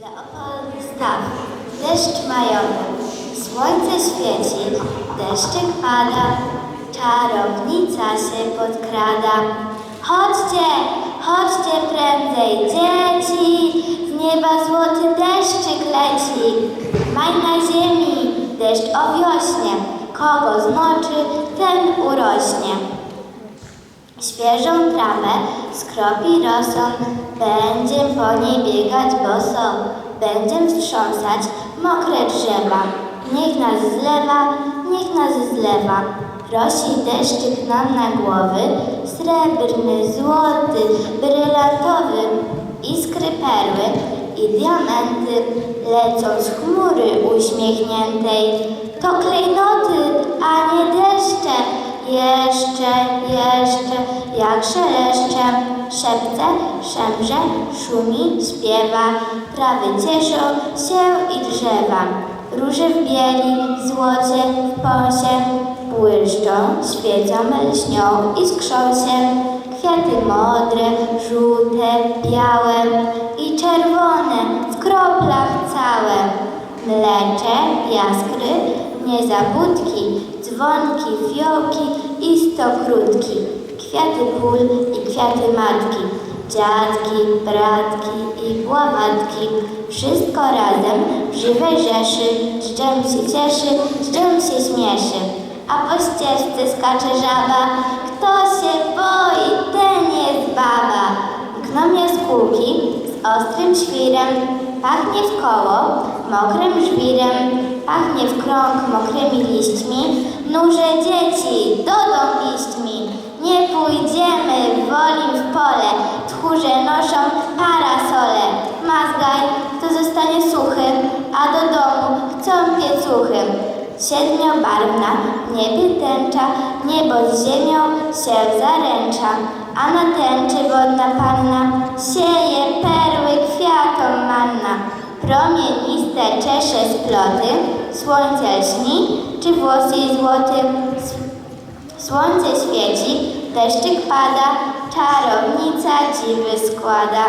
Leopold staw, deszcz majowy, słońce świeci, deszczyk pada, czarownica się podkrada. Chodźcie, chodźcie prędzej, dzieci, z nieba złoty deszczyk leci. Maj na ziemi, deszcz o wiośnie, kogo zmoczy, ten urośnie. Świeżą trawę skropi rosą, będzie po niej biegać boso, będzie wstrząsać mokre drzewa. Niech nas zlewa, niech nas zlewa. Rosi deszczyk nam na głowy, srebrny, złoty, brylantowy. Iskry perły i diamenty lecą z chmury uśmiechniętej. To klejnoty, a nie deszcze. Jeszcze, jeszcze, jak szeleszcze, szepce, szemrze, szumi, śpiewa, trawy cieszą się i drzewa. Róże w bieli, złocie, w posie, błyszczą, świecą, lśnią i skrzą się. Kwiaty modre, żółte, białe i czerwone, w kroplach całe. Mlecze, jaskry, niezabudki, dzwonki, fiołki i stokrutki, kwiaty pól i kwiaty matki, dziadki, bratki i bławatki, wszystko razem w żywej rzeszy, z czym się cieszy, z czym się śmieszy. A po ścieżce skacze żaba, kto się boi, ten jest baba. Mkną jaskółki z ostrym świrem, pachnie w koło, mokrym żwirem, pachnie w krąg mokrymi liśćmi, nurze dzieci, do dom iść mi. Woli w pole, tchórze noszą parasole. Mazgaj, to zostanie suchy, a do domu chcą piecuchy. Siedmiobarwna, niebie tęcza, niebo z ziemią się zaręcza, a na tęczy wodna panna sieje perły kwiatom manna. Promieniste czesze sploty, słońce lśni, czy włos jej złoty. Słońce świeci, deszczyk pada, czarownica dziwy składa.